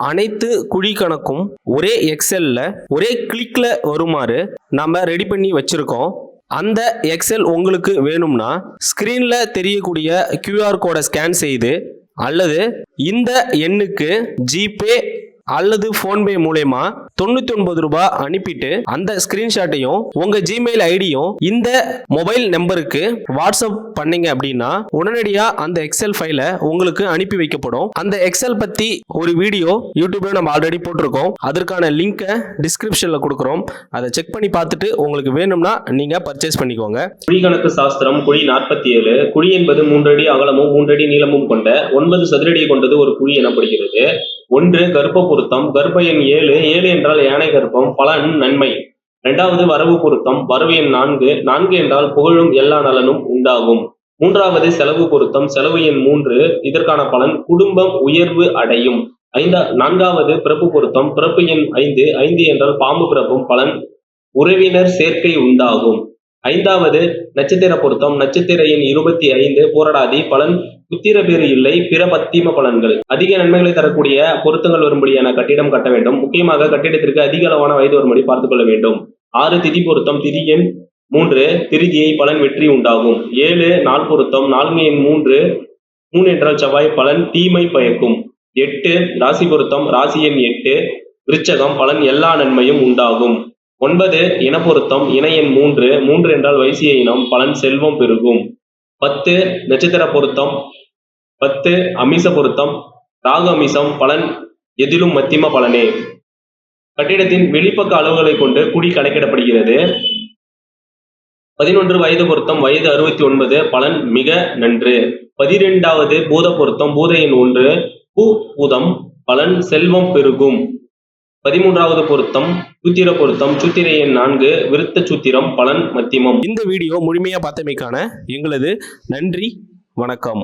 அனைத்து குழி கணக்கும் ஒரே எக்ஸல்ல ஒரே கிளிக்ல வருமாறு நம்ம ரெடி பண்ணி வச்சிருக்கோம். அந்த எக்ஸல் உங்களுக்கு வேணும்னா ஸ்க்ரீனில் தெரியக்கூடிய கியூஆர் கோடை ஸ்கேன் செய்து அல்லது இந்த எண்ணுக்கு ஜிபே அல்லது ஃபோன்பே மூலயமா தொண்ணூத்தி ஒன்பது ரூபாய் அனுப்பிட்டு அந்த ஸ்கிரீன்ஷாட்டையும் உங்க ஜிமெயில் ஐடியும் இந்த மொபைல் நம்பருக்கு வாட்ஸ்அப் பண்ணீங்க அப்படின்னா உடனடியா அந்த எக்ஸல் ஃபைல உங்களுக்கு அனுப்பி வைக்கப்படும். அந்த எக்ஸல் பத்தி ஒரு வீடியோ யூடியூப்ல நம்ம ஆல்ரெடி போட்டிருக்கோம். அதற்கான லிங்கை டிஸ்கிரிப்ஷன்ல கொடுக்குறோம். அதை செக் பண்ணி பார்த்துட்டு உங்களுக்கு வேணும்னா நீங்க பர்ச்சேஸ் பண்ணிக்கோங்க. குழி கணக்கு சாஸ்திரம் குழி நாற்பத்தி ஏழு குழி என்பது மூன்றடி அகலமும் மூன்றடி நீளமும் கொண்ட ஒன்பது சதுரடியை கொண்டது ஒரு குழி எனப்படுகிறது. ஒன்று கர்ப்ப பொருத்தம் கர்ப்ப எண் ஏழு. ஏழு என்றால் யானை கர்ப்பம் பலன் நன்மை. இரண்டாவது வரவு பொருத்தம் வரவு எண் நான்கு. நான்கு என்றால் புகழும் எல்லா நலனும் உண்டாகும். மூன்றாவது செலவு பொருத்தம் செலவு எண் மூன்று. இதற்கான பலன் குடும்பம் உயர்வு அடையும். ஐந்தா நான்காவது பிறப்பு பொருத்தம் பிறப்பு எண் ஐந்து. ஐந்து என்றால் பாம்பு பிறப்பும் பலன் உறவினர் சேர்க்கை உண்டாகும். ஐந்தாவது நட்சத்திர பொருத்தம் நட்சத்திர எண் இருபத்தி ஐந்து. போராடாதி பலன் புத்திரபேறு இல்லை பிற பத்திம பலன்கள். அதிக நன்மைகளை தரக்கூடிய பொருத்தங்கள் வரும்படியான கட்டிடம் கட்ட வேண்டும். முக்கியமாக கட்டிடத்திற்கு அதிக அளவான வயது வரும்படி பார்த்துக் கொள்ள வேண்டும். ஆறு திதி பொருத்தம். திதி எண் மூன்று திருதியை பலன் வெற்றி உண்டாகும். ஏழு நாள் பொருத்தம். நான்கு எண் மூன்று மூணு என்றால் செவ்வாய் பலன் தீமை பயக்கும். எட்டு ராசி பொருத்தம். ராசி எண் எட்டு விருச்சகம் பலன் எல்லா நன்மையும் உண்டாகும். ஒன்பது இனப்பொருத்தம் இன எண் மூன்று. மூன்று என்றால் வைசிய இனம். பலன் செல்வம் பெருகும். பத்து நட்சத்திர பொருத்தம் பத்து அமிச பொருத்தம் ராகு அமிசம் பலன் எதிலும் மத்தியம பலனே. கட்டிடத்தின் வெளிப்பக்க அளவுகளை கொண்டு குடி கணக்கிடப்படுகிறது. பதினொன்று வயது பொருத்தம் வயது அறுபத்தி ஒன்பது பலன் மிக நன்று. பதிரெண்டாவது பூத பொருத்தம் பூதையின் ஒன்று பூ பூதம் பலன் செல்வம் பெருகும். பதிமூன்றாவது பொருத்தம் சூத்திர பொருத்தம் சூத்திர எண் நான்கு விருத்த சூத்திரம் பலன் மத்தியமம். இந்த வீடியோ முழுமையா பார்த்தமைக்கான எங்களது நன்றி வணக்கம்.